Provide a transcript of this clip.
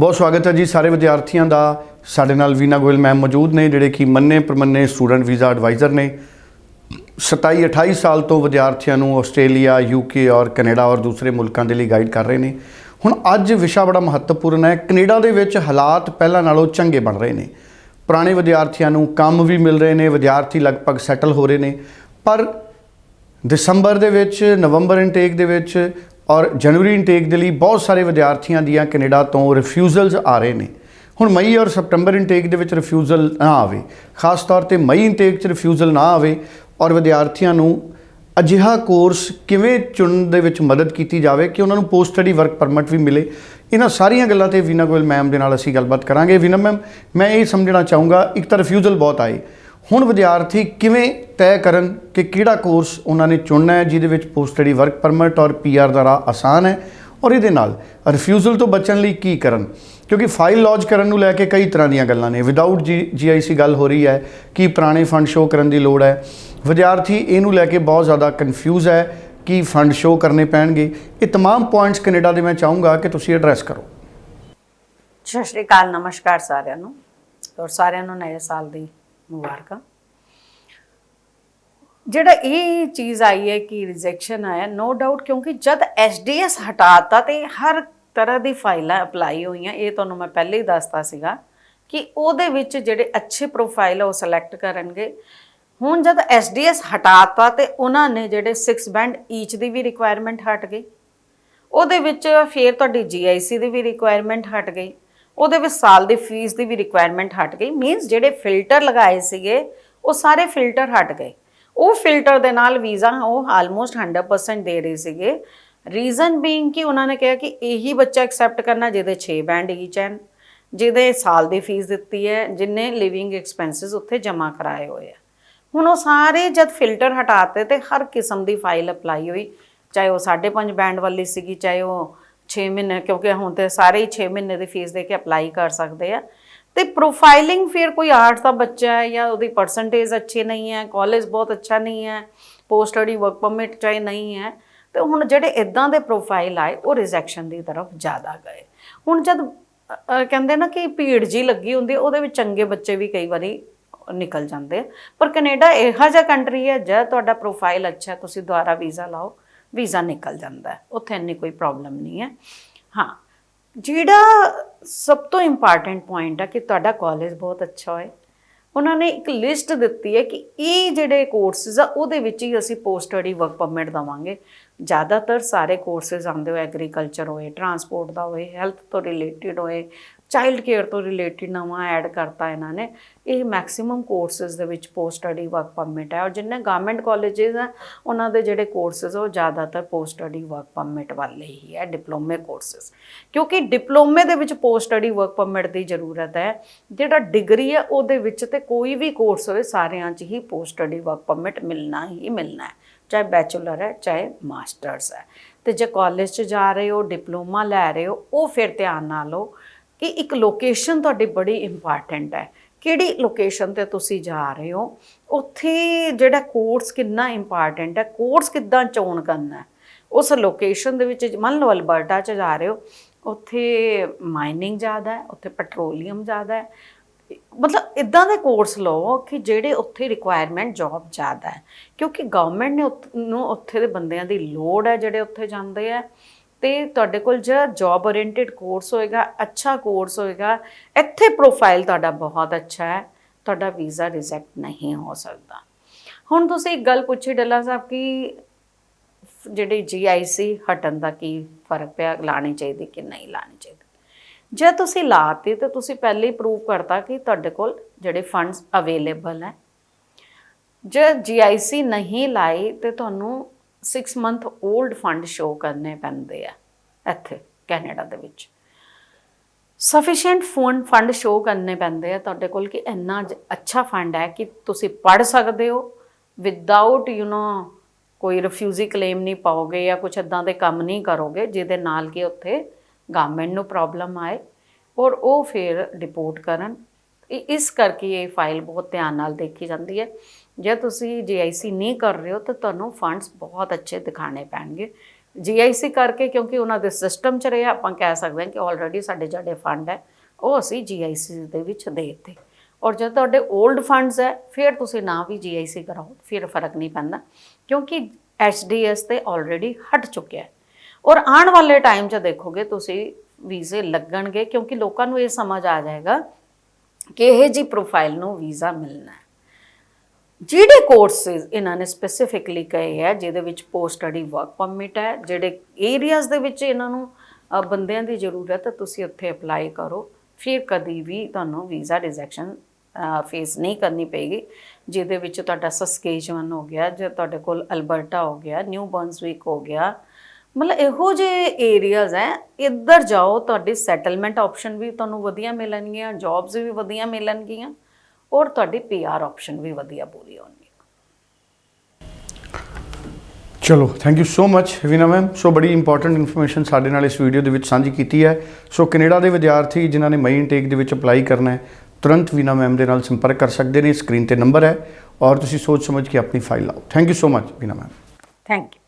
ਬਹੁਤ ਸਵਾਗਤ ਹੈ ਜੀ ਸਾਰੇ ਵਿਦਿਆਰਥੀਆਂ ਦਾ। ਸਾਡੇ ਨਾਲ ਵੀਨਾ ਗੋਇਲ ਮੈਮ ਮੌਜੂਦ ਨੇ, ਜਿਹੜੇ ਕਿ ਮੰਨੇ ਪ੍ਰਮੰਨੇ ਸਟੂਡੈਂਟ ਵੀਜ਼ਾ ਐਡਵਾਈਜ਼ਰ ਨੇ। 27 28 ਸਾਲ ਤੋਂ ਵਿਦਿਆਰਥੀਆਂ ਨੂੰ ਆਸਟ੍ਰੇਲੀਆ, ਯੂਕੇ ਔਰ ਕੈਨੇਡਾ ਔਰ ਦੂਸਰੇ ਮੁਲਕਾਂ ਦੇ ਲਈ ਗਾਈਡ ਕਰ ਰਹੇ ਨੇ। ਹੁਣ ਅੱਜ ਵਿਸ਼ਾ ਬੜਾ ਮਹੱਤਵਪੂਰਨ ਹੈ। ਕੈਨੇਡਾ ਦੇ ਵਿੱਚ ਹਾਲਾਤ ਪਹਿਲਾਂ ਨਾਲੋਂ ਚੰਗੇ ਬਣ ਰਹੇ ਨੇ। ਪੁਰਾਣੇ ਵਿਦਿਆਰਥੀਆਂ ਨੂੰ ਕੰਮ ਵੀ ਮਿਲ ਰਹੇ ਨੇ, ਵਿਦਿਆਰਥੀ ਲਗਭਗ ਸੈਟਲ ਹੋ ਰਹੇ ਨੇ। ਪਰ ਦਸੰਬਰ ਦੇ ਵਿੱਚ, ਨਵੰਬਰ ਇਨਟੇਕ ਦੇ ਵਿੱਚ ਔਰ ਜਨਵਰੀ ਇਨਟੇਕ ਦੇ ਲਈ ਬਹੁਤ ਸਾਰੇ ਵਿਦਿਆਰਥੀਆਂ ਦੀਆਂ ਕੈਨੇਡਾ ਤੋਂ ਰਿਫਿਊਜ਼ਲਸ ਆ ਰਹੇ ਨੇ। ਹੁਣ ਮਈ ਔਰ ਸਪਟੰਬਰ ਇਨਟੇਕ ਦੇ ਵਿੱਚ ਰਿਫਿਊਜ਼ਲ ਨਾ ਆਵੇ, ਖਾਸ ਤੌਰ ਤੇ ਮਈ ਇਨਟੇਕ 'ਚ ਰਿਫਿਊਜ਼ਲ ਨਾ ਆਵੇ ਔਰ ਵਿਦਿਆਰਥੀਆਂ ਨੂੰ ਅਜਿਹਾ ਕੋਰਸ ਕਿਵੇਂ ਚੁਣਨ ਦੇ ਵਿੱਚ ਮਦਦ ਕੀਤੀ ਜਾਵੇ ਕਿ ਉਹਨਾਂ ਨੂੰ ਪੋਸਟ ਸਟੱਡੀ ਵਰਕ ਪਰਮਿਟ ਵੀ ਮਿਲੇ। ਇਹਨਾਂ ਸਾਰੀਆਂ ਗੱਲਾਂ ਤੇ ਵੀਨਾ ਗੋਇਲ ਮੈਮ ਦੇ ਨਾਲ ਅਸੀਂ ਗੱਲਬਾਤ ਕਰਾਂਗੇ। ਵੀਨਾ ਮੈਮ ਮੈਂ ਇਹ ਸਮਝਣਾ ਚਾਹੂੰਗਾ, ਇੱਕ ਤਾਂ ਰਿਫਿਊਜ਼ਲ ਬਹੁਤ ਆਏ। ਹੁਣ ਵਿਦਿਆਰਥੀ ਕਿਵੇਂ ਤੈਅ ਕਰਨ ਕਿ ਕਿਹੜਾ ਕੋਰਸ ਉਹਨਾਂ ਨੇ ਚੁਣਨਾ ਹੈ ਜਿਹਦੇ ਵਿੱਚ ਪੋਸਟ ਸਟੱਡੀ ਵਰਕ ਪਰਮਿਟ ਔਰ ਪੀਆਰ ਦਾ ਰਾਹ ਆਸਾਨ ਹੈ ਔਰ ਇਹਦੇ ਨਾਲ ਰਿਫਿਊਜ਼ਲ ਤੋਂ ਬਚਣ ਲਈ ਕੀ ਕਰਨ ਕਿਉਂਕਿ ਫਾਈਲ ਲੌਂਚ ਕਰਨ ਨੂੰ ਲੈ ਕੇ ਕਈ ਤਰ੍ਹਾਂ ਦੀਆਂ ਗੱਲਾਂ ਨੇ ਵਿਦਆਊਟ ਜੀ ਜੀਆਈਸੀ ਗੱਲ ਹੋ ਰਹੀ ਹੈ ਕਿ ਪੁਰਾਣੇ ਫੰਡ ਸ਼ੋ ਕਰਨ ਦੀ ਲੋੜ ਹੈ ਵਿਦਿਆਰਥੀ ਇਹਨੂੰ ਲੈ ਕੇ ਬਹੁਤ ਜ਼ਿਆਦਾ ਕਨਫਿਊਜ਼ ਹੈ ਕਿ ਫੰਡ ਸ਼ੋ ਕਰਨੇ ਪੈਣਗੇ ਇਹ तमाम ਪੁਆਇੰਟਸ ਕੈਨੇਡਾ ਦੇ ਮੈਂ ਚਾਹੂੰਗਾ ਕਿ ਤੁਸੀਂ ਐਡਰੈਸ ਕਰੋ ਸਤਿ ਸ਼੍ਰੀ ਅਕਾਲ ਨਮਸਕਾਰ ਸਾਰਿਆਂ ਨੂੰ ਔਰ ਸਾਰਿਆਂ ਨੂੰ ਨਵੇਂ ਸਾਲ ਦੀ ਮੁਬਾਰਕਾਂ। ਜਿਹੜਾ ਇਹ ਚੀਜ਼ ਆਈ ਹੈ ਕਿ ਰਿਜੈਕਸ਼ਨ ਆਇਆ ਨੋ ਡਾਊਟ ਕਿਉਂਕਿ ਜਦ ਐਸਡੀਐਸ ਹਟਾਤਾ ਤੇ ਹਰ ਤਰ੍ਹਾਂ ਦੀ ਫਾਈਲਾਂ ਅਪਲਾਈ ਹੋਈਆਂ, ਇਹ ਤੁਹਾਨੂੰ ਮੈਂ ਪਹਿਲੇ ਹੀ ਦੱਸਤਾ ਸੀਗਾ ਕਿ ਉਹਦੇ ਵਿੱਚ ਜਿਹੜੇ ਅੱਛੇ ਪ੍ਰੋਫਾਈਲ ਉਹ ਸਿਲੈਕਟ ਕਰਨਗੇ। ਹੁਣ ਜਦ ਐਸਡੀਐਸ ਹਟਾਤਾ ਤੇ ਉਹਨਾਂ ਨੇ ਜਿਹੜੇ 6 ਬੈਂਡ ਈਚ ਦੀ ਵੀ ਰਿਕੁਆਇਰਮੈਂਟ ਹਟ ਗਈ। ਉਹਦੇ ਵਿੱਚ ਫਿਰ ਤੁਹਾਡੀ ਜੀਆਈਸੀ ਦੀ ਵੀ ਰਿਕੁਆਇਰਮੈਂਟ ਹਟ ਗਈ। ਉਹਦੇ ਵਿੱਚ ਸਾਲ ਦੀ ਫੀਸ ਦੀ ਵੀ ਰਿਕੁਆਇਰਮੈਂਟ ਹਟ ਗਈ। ਮੀਨਸ ਜਿਹੜੇ ਫਿਲਟਰ ਲਗਾਏ ਸੀਗੇ, ਉਹ ਸਾਰੇ ਫਿਲਟਰ ਹਟ ਗਏ। ਉਹ ਫਿਲਟਰ ਦੇ ਨਾਲ ਵੀਜ਼ਾ ਉਹ ਆਲਮੋਸਟ 100% ਦੇ ਰਹੇ ਸੀਗੇ। ਰੀਜ਼ਨ ਬੀਇੰਗ ਕਿ ਉਹਨਾਂ ਨੇ ਕਿਹਾ ਕਿ ਇਹੀ ਬੱਚਾ ਐਕਸੈਪਟ ਕਰਨਾ ਜਿਹਦੇ 6 ਬੈਂਡ ਈਚ ਹਨ, ਜਿਹਦੇ ਸਾਲ ਦੀ ਫੀਸ ਦਿੱਤੀ ਹੈ, ਜਿਨੇ ਲਿਵਿੰਗ ਐਕਸਪੈਂਸਸ ਉੱਥੇ ਜਮ੍ਹਾਂ ਕਰਾਏ ਹੋਏ ਆ। ਹੁਣ ਉਹ ਸਾਰੇ ਜਦ ਫਿਲਟਰ ਹਟਾਤੇ ਤੇ ਹਰ ਕਿਸਮ ਦੀ ਫਾਈਲ ਅਪਲਾਈ ਹੋਈ, ਚਾਹੇ ਉਹ 5.5 ਬੈਂਡ ਵਾਲੀ ਸੀਗੀ, ਚਾਹੇ ਉਹ 6 ਮਹੀਨੇ, ਕਿਉਂਕਿ ਹੁਣ ਤੇ ਸਾਰੇ ਹੀ 6 ਮਹੀਨੇ ਦੀ ਫੀਸ ਦੇ ਕੇ ਅਪਲਾਈ ਕਰ ਸਕਦੇ ਆ। ਤੇ ਪ੍ਰੋਫਾਈਲਿੰਗ ਫਿਰ ਕੋਈ ਆਰਟਸ ਦਾ ਬੱਚਾ ਹੈ ਜਾਂ ਉਹਦੀ ਪਰਸੈਂਟੇਜ ਅੱਛੀ ਨਹੀਂ ਹੈ ਕਾਲਜ ਬਹੁਤ ਅੱਛਾ ਨਹੀਂ ਹੈ ਪੋਸਟ ਸਟੱਡੀ ਵਰਕ ਪਰਮਿਟ ਚਾਹੇ ਨਹੀਂ ਹੈ, ਤੇ ਹੁਣ ਜਿਹੜੇ ਇਦਾਂ ਦੇ ਪ੍ਰੋਫਾਈਲ ਆਏ, ਉਹ ਰਿਜੈਕਸ਼ਨ ਦੀ ਤਰਫ ਜ਼ਿਆਦਾ ਗਏ। ਹੁਣ ਜਦ ਕਹਿੰਦੇ ਨਾ ਕਿ ਭੀੜ ਜੀ ਲੱਗੀ ਹੁੰਦੀ ਉਹਦੇ ਵਿੱਚ ਚੰਗੇ ਬੱਚੇ ਵੀ ਕਈ ਵਾਰੀ ਨਿਕਲ ਜਾਂਦੇ ਪਰ ਕੈਨੇਡਾ ਇਹੋ ਜਿਹਾ ਕੰਟਰੀ ਹੈ, ਜਦ ਤੁਹਾਡਾ ਪ੍ਰੋਫਾਈਲ ਅੱਛਾ ਤੁਸੀਂ ਦੁਬਾਰਾ ਵੀਜ਼ਾ ਲਾਓ। ਵੀਜ਼ਾ ਨਿਕਲ ਜਾਂਦਾ ਉੱਥੇ ਇੰਨੀ ਕੋਈ ਪ੍ਰੋਬਲਮ ਨਹੀਂ ਹੈ। ਹਾਂ, ਜਿਹੜਾ ਸਭ ਤੋਂ ਇੰਪੋਰਟੈਂਟ ਪੁਆਇੰਟ ਹੈ ਕਿ ਤੁਹਾਡਾ ਕਾਲਜ ਬਹੁਤ ਅੱਛਾ ਹੋਏ। ਉਹਨਾਂ ਨੇ ਇੱਕ ਲਿਸਟ ਦਿੱਤੀ ਹੈ ਕਿ ਇਹ ਜਿਹੜੇ ਕੋਰਸਿਸ ਆ, ਉਹਦੇ ਵਿੱਚ ਹੀ ਅਸੀਂ ਪੋਸਟ ਸਟੱਡੀ ਵਰਕ ਪਰਮਿਟ ਦਵਾਂਗੇ। ਜ਼ਿਆਦਾਤਰ ਸਾਰੇ ਕੋਰਸਿਸ ਆਉਂਦੇ ਹੋ ਐਗਰੀਕਲਚਰ ਹੋਏ ਟਰਾਂਸਪੋਰਟ ਦਾ ਹੋਏ ਹੈਲਥ ਤੋਂ ਰਿਲੇਟਡ ਹੋਏ ਚਾਈਲਡ ਕੇਅਰ ਤੋਂ ਰਿਲੇਟਡ ਨਵਾਂ ਐਡ ਕਰਤਾ ਇਹਨਾਂ ਨੇ। ਇਹ ਮੈਕਸਿਮਮ ਕੋਰਸਿਸ ਦੇ ਵਿੱਚ ਪੋਸਟ ਸਟੱਡੀ ਵਰਕ ਪਰਮਿਟ ਹੈ ਔਰ ਜਿੰਨੇ ਗਵਰਨਮੈਂਟ ਕਾਲਜਸ ਆ ਉਹਨਾਂ ਦੇ ਜਿਹੜੇ ਕੋਰਸਿਸ ਉਹ ਜ਼ਿਆਦਾਤਰ ਪੋਸਟ ਸਟੱਡੀ ਵਰਕ ਪਰਮਿਟ ਵਾਲੇ ਹੀ ਹੈ ਡਿਪਲੋਮੇ ਕੋਰਸਿਸ ਕਿਉਂਕਿ ਡਿਪਲੋਮੇ ਦੇ ਵਿੱਚ ਪੋਸਟ ਸਟੱਡੀ ਵਰਕ ਪਰਮਿਟ ਦੀ ਜ਼ਰੂਰਤ ਹੈ। ਜਿਹੜਾ ਡਿਗਰੀ ਹੈ, ਉਹਦੇ ਵਿੱਚ ਤੇ ਕੋਈ ਵੀ ਕੋਰਸ ਹੋਵੇ ਸਾਰਿਆਂ 'ਚ ਹੀ ਪੋਸਟ ਸਟੱਡੀ ਵਰਕ ਪਰਮਿਟ ਮਿਲਣਾ ਹੀ ਮਿਲਣਾ ਹੈ, ਚਾਹੇ ਬੈਚਲਰ ਹੈ, ਚਾਹੇ ਮਾਸਟਰਸ ਹੈ। ਤੇ ਜੇ ਕਾਲਜ 'ਚ ਜਾ ਰਹੇ ਹੋ ਡਿਪਲੋਮਾ ਲੈ ਰਹੇ ਹੋ, ਉਹ ਫਿਰ ਧਿਆਨ ਨਾਲ ਲਓ। ਕਿ ਇੱਕ ਲੋਕੇਸ਼ਨ ਤੁਹਾਡੀ ਬੜੀ ਇੰਪੋਰਟੈਂਟ ਹੈ। ਕਿਹੜੀ ਲੋਕੇਸ਼ਨ ਤੇ ਤੁਸੀਂ ਜਾ ਰਹੇ ਹੋ? ਉੱਥੇ ਜਿਹੜਾ ਕੋਰਸ ਕਿੰਨਾ ਇੰਪੋਰਟੈਂਟ ਹੈ? ਕੋਰਸ ਕਿੱਦਾਂ ਚੋਣ ਕਰਨਾ ਹੈ? ਉਸ ਲੋਕੇਸ਼ਨ ਦੇ ਵਿੱਚ ਮੰਨ ਲਓ ਅਲਬਰਟਾ 'ਚ ਜਾ ਰਹੇ ਹੋ, ਉੱਥੇ ਮਾਈਨਿੰਗ ਜ਼ਿਆਦਾ ਹੈ, ਉੱਥੇ ਪੈਟਰੋਲੀਅਮ ਜ਼ਿਆਦਾ ਹੈ। ਮਤਲਬ ਇਦਾਂ ਦੇ ਕੋਰਸ ਲਓ ਕਿ ਜਿਹੜੇ ਉੱਥੇ ਰਿਕੁਆਇਰਮੈਂਟ ਜੌਬ ਜ਼ਿਆਦਾ ਹੈ। ਕਿਉਂਕਿ ਗਵਰਨਮੈਂਟ ਨੇ ਉੱਥ- ਨੂੰ ਉੱਥੇ ਦੇ ਬੰਦਿਆਂ ਦੀ ਲੋੜ ਹੈ ਜਿਹੜੇ ਉੱਥੇ ਜਾਂਦੇ ਆ ਤੇ ਤੁਹਾਡੇ ਕੋਲ ਜੇ ਜੌਬ ਓਰੀਐਂਟਡ ਕੋਰਸ ਹੋਏਗਾ, ਅੱਛਾ ਕੋਰਸ ਹੋਏਗਾ, ਇੱਥੇ ਪ੍ਰੋਫਾਈਲ ਤੁਹਾਡਾ ਬਹੁਤ ਅੱਛਾ ਹੈ, ਤੁਹਾਡਾ ਵੀਜ਼ਾ ਰਿਜੈਕਟ ਨਹੀਂ ਹੋ ਸਕਦਾ। ਹੁਣ ਤੁਸੀਂ ਇੱਕ ਗੱਲ ਪੁੱਛੀ ਡੱਲਾ ਸਾਹਿਬ ਕਿ ਜਿਹੜੀ ਜੀਆਈਸੀ ਹਟਣ ਦਾ ਕੀ ਫ਼ਰਕ ਪਿਆ, ਲਾਣੀ ਚਾਹੀਦੀ ਕਿ ਨਹੀਂ ਲਾਣੀ ਚਾਹੀਦੀ? ਜੇ ਤੁਸੀਂ ਲਾਤੀ ਤੇ ਤੁਸੀਂ ਪਹਿਲੇ ਹੀ ਪ੍ਰੂਵ ਕਰਤਾ ਕਿ ਤੁਹਾਡੇ ਕੋਲ ਜਿਹੜੇ ਫੰਡਸ ਅਵੇਲੇਬਲ ਹੈ। ਜੇ ਜੀਆਈਸੀ ਨਹੀਂ ਲਾਈ ਤੇ ਤੁਹਾਨੂੰ 6 ਮੰਥ 올ਡ ਫੰਡ ਸ਼ੋ ਕਰਨੇ ਪੈਂਦੇ ਆ ਇੱਥੇ ਕੈਨੇਡਾ ਦੇ ਵਿੱਚ। ਸਫੀਸ਼ੀਐਂਟ ਫੋਨ ਫੰਡ ਸ਼ੋ ਕਰਨੇ ਪੈਂਦੇ ਆ ਤੁਹਾਡੇ ਕੋਲ ਕਿ ਇੰਨਾ ਅੱਛਾ ਫੰਡ ਹੈ ਕਿ ਤੁਸੀਂ ਪੜ ਸਕਦੇ ਹੋ ਵਿਦਆਊਟ ਯੂ نو ਕੋਈ ਰਿਫਿਊਜੀ ਕਲੇਮ ਨਹੀਂ ਪਾਓਗੇ ਜਾਂ ਕੁਝ ਇਦਾਂ ਦੇ ਕੰਮ ਨਹੀਂ ਕਰੋਗੇ, ਜਿਹਦੇ ਨਾਲ ਕਿ ਉੱਥੇ ਗਵਰਨਮੈਂਟ ਨੂੰ ਪ੍ਰੋਬਲਮ ਆਏ ਔਰ ਉਹ ਫਿਰ ਰਿਪੋਰਟ ਕਰਨ। ਇਸ ਕਰਕੇ ਇਹ ਫਾਈਲ ਬਹੁਤ ਧਿਆਨ ਨਾਲ ਦੇਖੀ ਜਾਂਦੀ ਹੈ। ਜੇ ਤੁਸੀਂ ਜੀਆਈਸੀ ਨਹੀਂ ਕਰ ਰਹੇ ਹੋ ਤਾਂ ਤੁਹਾਨੂੰ ਫੰਡਸ ਬਹੁਤ ਅੱਛੇ ਦਿਖਾਣੇ ਪੈਣਗੇ। ਜੀਆਈਸੀ ਕਰਕੇ ਕਿਉਂਕਿ ਉਹਨਾਂ ਦੇ ਸਿਸਟਮ 'ਚ ਰਿਹਾ, ਆਪਾਂ ਕਹਿ ਸਕਦੇ ਹਾਂ ਕਿ ਆਲਰੇਡੀ ਸਾਡੇ ਜਿਹੜੇ ਫੰਡ ਹੈ, ਉਹ ਅਸੀਂ ਜੀਆਈਸੀ ਦੇ ਵਿੱਚ ਦੇ ਦਿੱਤੇ। ਔਰ ਜੇ ਤੁਹਾਡੇ 올ਡ ਫੰਡਸ ਹੈ, ਫਿਰ ਤੁਸੀਂ ਨਾ ਵੀ ਜੀਆਈਸੀ ਕਰਾਓ, ਫਿਰ ਫ਼ਰਕ ਨਹੀਂ ਪੈਂਦਾ, ਕਿਉਂਕਿ ਐਚਡੀਐਸ ਤੇ ਆਲਰੇਡੀ ਹਟ ਚੁੱਕਿਆ ਹੈ। ਔਰ ਆਉਣ ਵਾਲੇ ਟਾਈਮ 'ਚ ਦੇਖੋਗੇ ਤੁਸੀਂ ਵੀਜ਼ੇ ਲੱਗਣਗੇ, ਕਿਉਂਕਿ ਲੋਕਾਂ ਨੂੰ ਇਹ ਸਮਝ ਆ ਜਾਏਗਾ ਕਿ ਇਹ ਜੀ ਪ੍ਰੋਫਾਈਲ ਨੂੰ ਵੀਜ਼ਾ ਮਿਲਣਾ ਹੈ। ਜਿਹੜੇ ਕੋਰਸਿਸ ਇਹਨਾਂ ਨੇ ਸਪੈਸੀਫਿਕਲੀ ਕਹੇ ਹੈ, ਜਿਹਦੇ ਵਿੱਚ ਪੋਸਟ ਸਟੱਡੀ ਵਰਕ ਪਰਮਿਟ ਹੈ, ਜਿਹੜੇ ਏਰੀਆਜ਼ ਦੇ ਵਿੱਚ ਇਹਨਾਂ ਨੂੰ ਬੰਦਿਆਂ ਦੀ ਜ਼ਰੂਰਤ ਹੈ, ਤੁਸੀਂ ਉੱਥੇ ਅਪਲਾਈ ਕਰੋ। ਫਿਰ ਕਦੀ ਵੀ ਤੁਹਾਨੂੰ ਵੀਜ਼ਾ ਰਿਜੈਕਸ਼ਨ ਫੇਸ ਨਹੀਂ ਕਰਨੀ ਪਏਗੀ, ਜਿਹਦੇ ਵਿੱਚ ਤੁਹਾਡਾ ਸਸਕੇਜਵਨ ਹੋ ਗਿਆ, ਜੇ ਤੁਹਾਡੇ ਕੋਲ ਅਲਬਰਟਾ ਹੋ ਗਿਆ ਨਿਊ ਬਰਨਸਵਿਕ ਹੋ ਗਿਆ। ਮਤਲਬ ਇਹੋ ਜਿਹੇ ਏਰੀਆਜ਼ ਹੈ, ਇੱਧਰ ਜਾਓ, ਤੁਹਾਡੀ ਸੈਟਲਮੈਂਟ ਆਪਸ਼ਨ ਵੀ ਤੁਹਾਨੂੰ ਵਧੀਆ ਮਿਲਣਗੀਆਂ ਜੌਬਸ ਵੀ ਵਧੀਆ ਮਿਲਣਗੀਆਂ। ਔਰ ਤੁਹਾਡੀ ਪੀਆਰ ਆਪਸ਼ਨ ਵੀ ਵਧੀਆ ਪੂਰੀ ਹੋਣਗੀ ਚਲੋ thank you so much Veena ma'am so ਬੜੀ ਇੰਪੋਰਟੈਂਟ ਇਨਫੋਰਮੇਸ਼ਨ ਸਾਡੇ ਨਾਲ ਇਸ ਵੀਡੀਓ ਦੇ ਵਿੱਚ ਸਾਂਝੀ ਕੀਤੀ ਹੈ। ਸੋ ਕੈਨੇਡਾ ਦੇ ਵਿਦਿਆਰਥੀ ਜਿਨ੍ਹਾਂ ਨੇ ਮਈ ਇਨਟੇਕ ਦੇ ਵਿੱਚ ਅਪਲਾਈ ਕਰਨਾ ਹੈ ਤੁਰੰਤ ਵੀਨਾ ਮੈਮ ਦੇ ਨਾਲ ਸੰਪਰਕ ਕਰ ਸਕਦੇ ਨੇ। ਸਕਰੀਨ ਤੇ ਨੰਬਰ ਹੈ ਔਰ ਤੁਸੀਂ ਸੋਚ ਸਮਝ ਕੇ ਆਪਣੀ ਫਾਈਲ ਲਾਓ। Thank you so much Veena ma'am thank you